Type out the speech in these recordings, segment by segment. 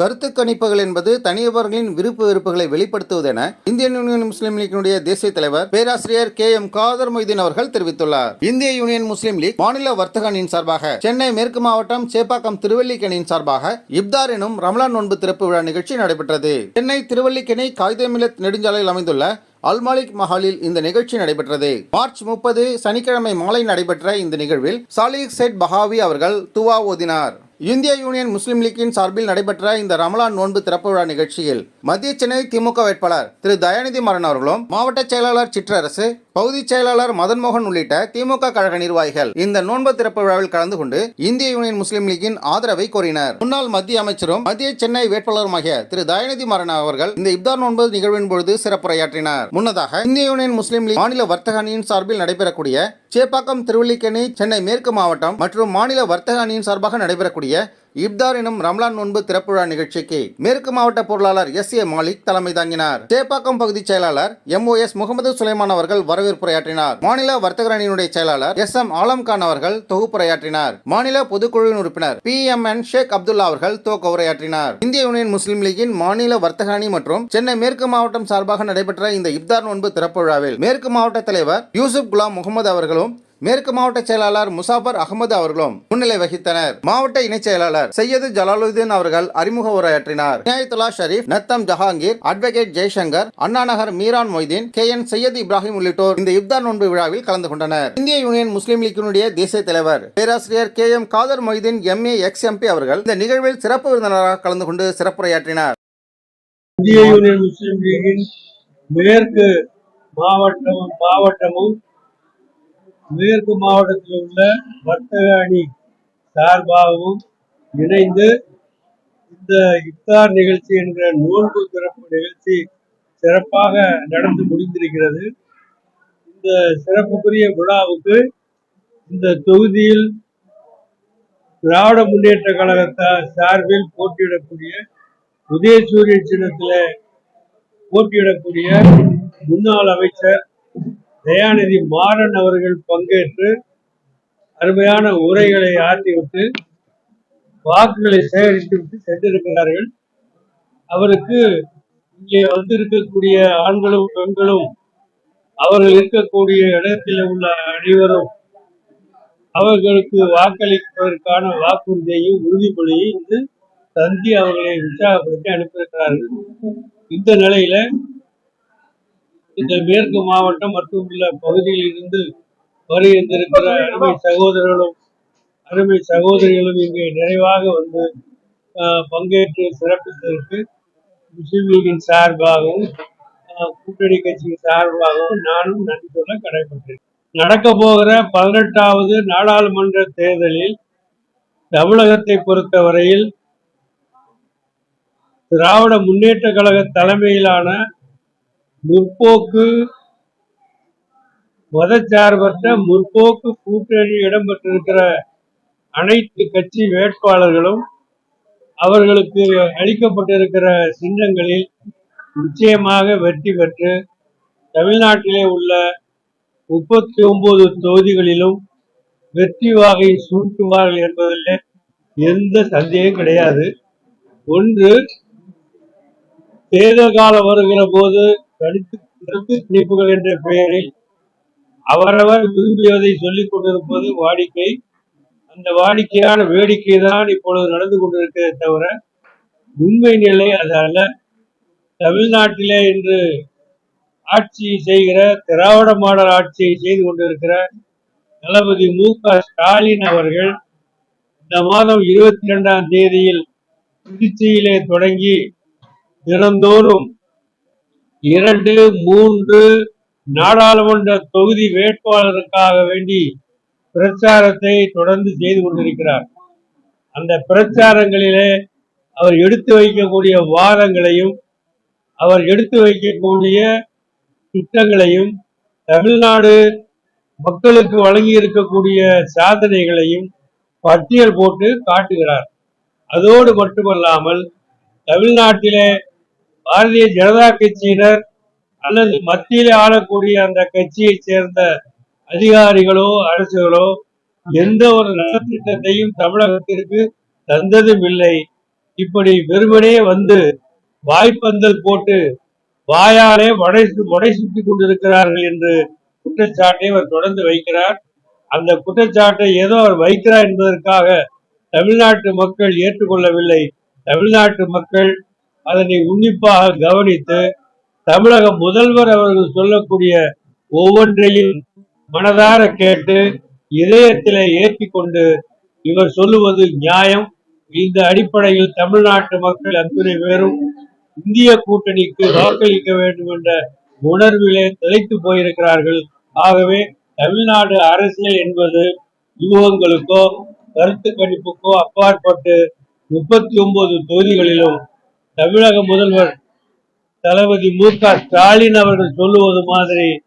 கருத்து கணிப்புகள் என்பது தனியவர்களின் விருப்பு வெறுப்புகளை வெளிப்படுத்துவது என இந்தியன் யூனியன் முஸ்லீம் லீக்கினுடைய தேசிய தலைவர் பேராசிரியர் கே எம் காதர் மொய்தீன் அவர்கள் தெரிவித்துள்ளார். இந்திய யூனியன் முஸ்லீம் லீக் மாநில வர்த்தக அணியின் சார்பாக சென்னை மேற்கு மாவட்டம் சேப்பாக்கம் திருவல்லிக்கணியின் சார்பாக இப்தார் எனும் ரமலான் நோன்பு திறப்பு விழா நிகழ்ச்சி நடைபெற்றது. சென்னை திருவல்லிக்கணி காகிதமில்லத் நெடுஞ்சாலையில் அமைந்துள்ள அல்மாலிக் மஹாலில் இந்த நிகழ்ச்சி நடைபெற்றது. மார்ச் முப்பது சனிக்கிழமை மாலை நடைபெற்ற இந்த நிகழ்வில் சாலிக் செட் பஹாவி அவர்கள் துவா ஓதினார். இந்திய யூனியன் முஸ்லீம் லீக்கின் சார்பில் நடைபெற்ற இந்த ரமலான் நோன்பு திறப்பு விழா நிகழ்ச்சியில் மத்திய சென்னை திமுக வேட்பாளர் திரு தயாநிதி மரன் அவர்களும் மாவட்ட செயலாளர் சிற்றரசு பகுதி செயலாளர் மதன்மோகன் உள்ளிட்ட திமுக கழக நிர்வாகிகள் இந்த நோன்பு திறப்பு விழாவில் கலந்து கொண்டு இந்திய யூனியன் முஸ்லீம் லீக்கின் ஆதரவை கோரினர். முன்னாள் மத்திய அமைச்சரும் மத்திய சென்னை வேட்பாளருமாகிய திரு தயாநிதி மாறன் அவர்கள் இந்த இப்தார் நோன்பு நிகழ்வின் பொழுது சிறப்புரையாற்றினார். முன்னதாக இந்திய யூனியன் முஸ்லீம் லீக் மாநில வர்த்தக அணியின் சார்பில் நடைபெறக்கூடிய சேப்பாக்கம் திருவள்ளிக்கேணி சென்னை மேற்கு மாவட்டம் மற்றும் மாநில வர்த்தக அணியின் சார்பாக நடைபெறக்கூடிய இப்தார் எனும் ரம்லான் நோன்பு திறப்புழா நிகழ்ச்சிக்கு மேற்கு மாவட்ட பொருளாளர் எஸ் ஏ மாலிக் தலைமை தாங்கினார். சேப்பாக்கம் பகுதி செயலாளர் M O S Mohammed Sulaiman அவர்கள் வரவேற்புரையாற்றினார். மாநில வர்த்தக அணியினுடைய செயலாளர் எஸ் எம் ஆலம்கான் அவர்கள் தொகுப்புரையாற்றினார். மாநில பொதுக்குழுவின் உறுப்பினர் P M N Sheikh Abdullah அவர்கள் துவக்க உரையாற்றினார் இந்திய யூனியன் முஸ்லீம் லீகின் மாநில வர்த்தக அணி மற்றும் சென்னை மேற்கு மாவட்டம் சார்பாக நடைபெற்ற இந்த இப்தார் நோன்பு திறப்பு விழாவில் மேற்கு மாவட்ட தலைவர் யூசுப் குலாம் முகமது அவர்களும் மேற்கு மாவட்ட செயலாளர் முசாபர் அகமது அவர்களும் முன்னிலை வகித்தனர். மாவட்ட இணைச் செயலாளர் சையது ஜலாலுதீன் அவர்கள் அறிமுக உரையாற்றினார். Inayatullah Sharif Natham Jahangir advocate Jaishankar Annanagar Meeran Moideen K N Syed Ibrahim உள்ளிட்டோர் இந்த இப்தார் நோன்பு விழாவில் கலந்து கொண்டனர். இந்திய யூனியன் முஸ்லீம் லீக்கினுடைய தேசிய தலைவர் பேராசிரியர் K M Kader Moideen MA ex MP அவர்கள் இந்த நிகழ்வில் சிறப்பு விருந்தினராக கலந்து கொண்டு சிறப்புரையாற்றினார். இந்திய யூனியன் முஸ்லீம் லீகின் மேற்கு மாவட்டமும் மாவட்டமும் மேற்கு மாவட்டத்தில் உள்ள வர்த்தக அணி சார்பாகவும் இணைந்து இந்த இஃப்தார் நிகழ்ச்சி என்ற நோன்பு திறப்பு நிகழ்ச்சி சிறப்பாக நடந்து முடிந்திருக்கிறது. இந்த சிறப்புக்குரிய விழாவுக்கு இந்த தொகுதியில் திராவிட முன்னேற்ற கழகத்தார் சார்பில் போட்டியிடக்கூடிய உதயசூரிய சின்னத்தில் போட்டியிடக்கூடிய முன்னாள் அமைச்சர் தயாநிதி மாறன் அவர்கள் பங்கேற்று அருமையான உரைகளை ஆற்றிவிட்டு வாக்குகளை சேகரித்து விட்டு சென்றிருக்கிறார்கள். அவருக்கு இங்கே வந்திருக்கக்கூடிய ஆண்களும் பெண்களும் அவர்கள் இருக்கக்கூடிய இடத்தில் உள்ள அனைவரும் அவர்களுக்கு வாக்களிப்பதற்கான வாக்குறுதியையும் உறுதிமொழியையும் வந்து தந்தி அவர்களை உற்சாகப்படுத்தி அனுப்பியிருக்கிறார்கள். இந்த நிலையில இந்த மேற்கு மாவட்டம் மற்றும் உள்ள பகுதியில் இருந்து வருகின்றிருக்கிற அருமை சகோதரர்களும் அருமை சகோதரிகளும் இங்கே நிறைவாக வந்து பங்கேற்று சிறப்பித்ததற்கு முஸ்லீம் லீகின் சார்பாகவும் கூட்டணி கட்சியின் சார்பாகவும் நானும் நன்றி சொல்ல கடைபெற்றேன். நடக்க போகிற பதினெட்டாவது நாடாளுமன்ற தேர்தலில் தமிழகத்தை பொறுத்தவரையில் திராவிட முன்னேற்ற கழக தலைமையிலான முற்போக்கு மதச்சார்பற்ற முற்போக்கு கூட்டணி இடம்பெற்றிருக்கிற அனைத்து கட்சி வேட்பாளர்களும் அவர்களுக்கு அளிக்கப்பட்டிருக்கிற சின்னங்களில் நிச்சயமாக வெற்றி பெற்று தமிழ்நாட்டிலே உள்ள முப்பத்தி ஒன்பது தொகுதிகளிலும் வெற்றி வாகை சூட்டுவார்கள் என்பதில் எந்த சந்தேகம் கிடையாது. ஒன்று தேர்தல் காலம் வருகிற போது கருத்து கருத்து என்ற பெயரில் அவரவர் விரும்பியதை சொல்லிக் கொண்டிருப்பது வாடிக்கை. அந்த வாடிக்கையான வேடிக்கை தான் இப்பொழுது நடந்து கொண்டிருக்கிறதே தவிர உண்மை நிலை அது அல்ல. தமிழ்நாட்டிலே இன்று ஆட்சி செய்கிற திராவிட மாடல் ஆட்சியை செய்து கொண்டிருக்கிற தளபதி மு க ஸ்டாலின் அவர்கள். இந்த மாதம் இருபத்தி இரண்டாம் தேதியில் திருச்சியிலே தொடங்கி தினந்தோறும் இரண்டு மூன்று நாடாளுமன்ற தொகுதி வேட்பாளருக்காக வேண்டி பிரச்சாரத்தை தொடர்ந்து செய்து கொண்டிருக்கிறார். அந்த பிரச்சாரங்களிலே அவர் எடுத்து வைக்கக்கூடிய வாதங்களையும் அவர் எடுத்து வைக்கக்கூடிய திட்டங்களையும் தமிழ்நாடு மக்களுக்கு வழங்கி இருக்கக்கூடிய சாதனைகளையும் பட்டியல் போட்டு காட்டுகிறார். அதோடு மட்டுமல்லாமல் தமிழ்நாட்டிலே பாரதிய ஜனதா கட்சியினர் அல்லது மத்தியில் ஆளக்கூடிய அந்த கட்சியை சேர்ந்த அதிகாரிகளோ அரசுகளோ எந்த ஒரு நலத்திட்டத்தையும் தமிழகத்திற்கு தந்ததும் இல்லை. இப்படி வெறுமனே வந்து வாய்ப்பந்தல் போட்டு வாயாலே வடை வடை சுற்றி கொண்டிருக்கிறார்கள் என்று குற்றச்சாட்டை அவர் தொடர்ந்து வைக்கிறார். அந்த குற்றச்சாட்டை ஏதோ அவர் வைக்கிறார் என்பதற்காக தமிழ்நாட்டு மக்கள் ஏற்றுக்கொள்ளவில்லை. தமிழ்நாட்டு மக்கள் அதனை உன்னிப்பாக கவனித்து தமிழக முதல்வர் அவர்கள் சொல்லக்கூடிய ஒவ்வொன்றையும் மனதார கேட்டு இதயத்திலே ஏற்றிக்கொண்டு இவர் சொல்லுவது நியாயம். இந்த அடிப்படையில் தமிழ்நாட்டு மக்கள் அத்துணை பேரும் இந்திய கூட்டணிக்கு வாக்களிக்க வேண்டும் என்ற உணர்விலே திளைத்து போயிருக்கிறார்கள். ஆகவே தமிழ்நாடு அரசியல் என்பது யூகங்களுக்கோ கருத்து கணிப்புக்கோ அப்பாற்பட்டு முப்பத்தி ஒன்பது தொகுதிகளிலும் தமிழக முதல்வர் தளபதி மு க ஸ்டாலின் அவர்கள் சொல்லுவது மாதிரி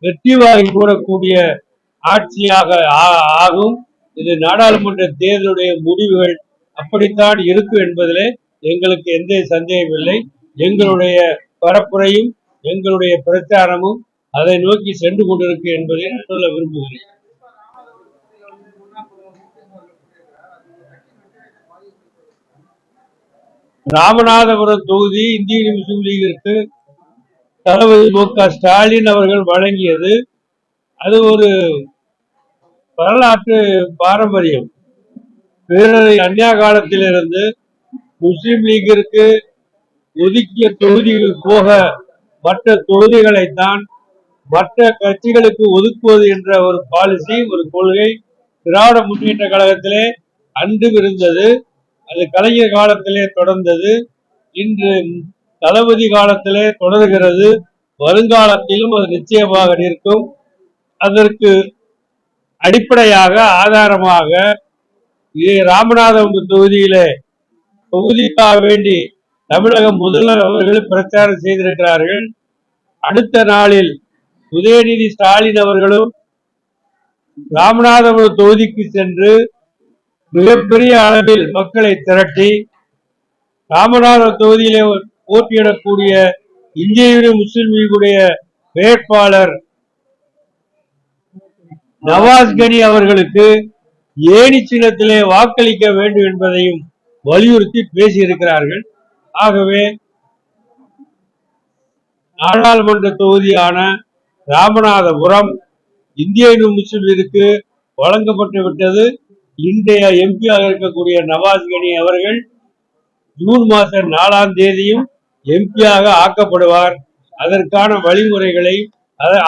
வெற்றி வாங்கி கூறக்கூடிய ஆட்சியாக ஆ- ஆகும். இது நாடாளுமன்ற தேர்தலுடைய முடிவுகள் அப்படித்தான் இருக்கும் என்பதிலே எங்களுக்கு எந்த சந்தேகம் இல்லை. எங்களுடைய பரப்புரையும் எங்களுடைய பிரச்சாரமும் அதை நோக்கி சென்று கொண்டிருக்கு என்பதை நான் சொல்ல விரும்புகிறேன். ராமநாதபுரம் தொகுதி இந்திய முஸ்லிம் லீகிற்கு தளபதி மு க ஸ்டாலின் அவர்கள் வழங்கியது. அது ஒரு வரலாற்று பாரம்பரியம். பேரரை அந்நியா காலத்திலிருந்து முஸ்லீம் லீகிற்கு ஒதுக்கிய தொகுதிகள் போக மற்ற தொகுதிகளைத்தான் மற்ற கட்சிகளுக்கு ஒதுக்குவது என்ற ஒரு பாலிசி ஒரு கொள்கை திராவிட முன்னேற்ற கழகத்திலே அன்று இருந்தது. அது கலைஞர் காலத்திலே தொடர்ந்தது. இன்று தளபதி காலத்திலே தொடர்கிறது. வருங்காலத்திலும் அது நிச்சயமாக நிற்கும். அதற்கு அடிப்படையாக ஆதாரமாக ராமநாதபுரம் தொகுதியிலே தொகுதிக்காக வேண்டி தமிழக முதல்வர் அவர்கள் பிரச்சாரம் செய்திருக்கிறார்கள். அடுத்த நாளில் உதயநிதி ஸ்டாலின் அவர்களும் ராமநாதபுரம் தொகுதிக்கு சென்று மிகப்பெரிய அளவில் மக்களை திரட்டி ராமநாதபுரம் தொகுதியிலே போட்டியிடக்கூடிய இந்திய யூனியன் முஸ்லிம் லீகுடைய வேட்பாளர் நவாஸ் கனி அவர்களுக்கு ஏணி சின்னத்திலே வாக்களிக்க வேண்டும் என்பதையும் வலியுறுத்தி பேசியிருக்கிறார்கள். ஆகவே நாடாளுமன்ற தொகுதியான ராமநாதபுரம் இந்திய முஸ்லிமிற்கு வழங்கப்பட்டு விட்டது. இன்றைய எம்பியாக இருக்கக்கூடிய நவாஸ் கனி அவர்கள் ஜூன் மாதம் நாலாம் தேதியும் எம்பியாக ஆக்கப்படுவார். அதற்கான வழிமுறைகளை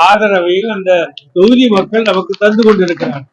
ஆதரவையும் அந்த தொகுதி மக்கள் நமக்கு தந்து கொண்டிருக்கிறார்.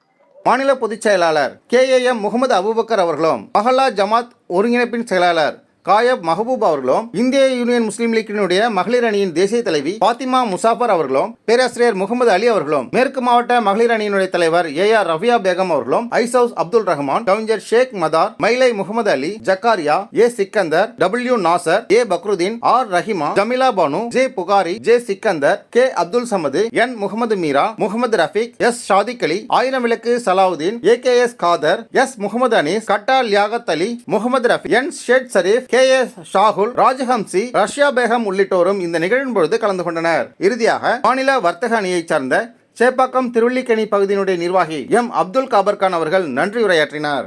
மாநில பொதுச் செயலாளர் K A M Mohammed Abubakar அவர்களும் மஹல்லா ஜமாத் ஒருங்கிணைப்பின் செயலாளர் காயப் மஹபூப் அவர்களும் இந்திய யூனியன் முஸ்லீம் லீக்கினுடைய மகளிர் அணியின் தேசிய தலைவி பாத்திமா முசாஃபர் அவர்களும் பேராசிரியர் முகமது அலி அவர்களும் மேற்கு மாவட்ட மகளிர் அணியினுடைய தலைவர் ஏ ஆர் ரஃபியா பேகம் அவர்களும் ஐசவுஸ் அப்துல் ரஹ்மான் கவிஞர் Sheikh Madar Mylai Mohammed Ali Zakaria A Sikandar W Nasar A Fakruddin R Rahima Jamila Banu J Bukhari J Sikandar K Abdul Samad N Mohammed Meera Mohammed Rafiq S Sadiq Ali Ayiram Vilakku Salahuddin A K S Kader S Mohammed Anees Katta Liaqat Ali Mohammed Rafi N shade Sharif K S. Shahul ராஜஹம்சி Russia Begum உள்ளிட்டோரும் இந்த நிகழ்வின் பொழுது கலந்து கொண்டனர். இறுதியாக மாநில வர்த்தக அணியைச் சார்ந்த சேப்பாக்கம் திருவள்ளிக்கணி பகுதியினுடைய நிர்வாகி எம். அப்துல் காபர்கான் அவர்கள் நன்றி உரையாற்றினார்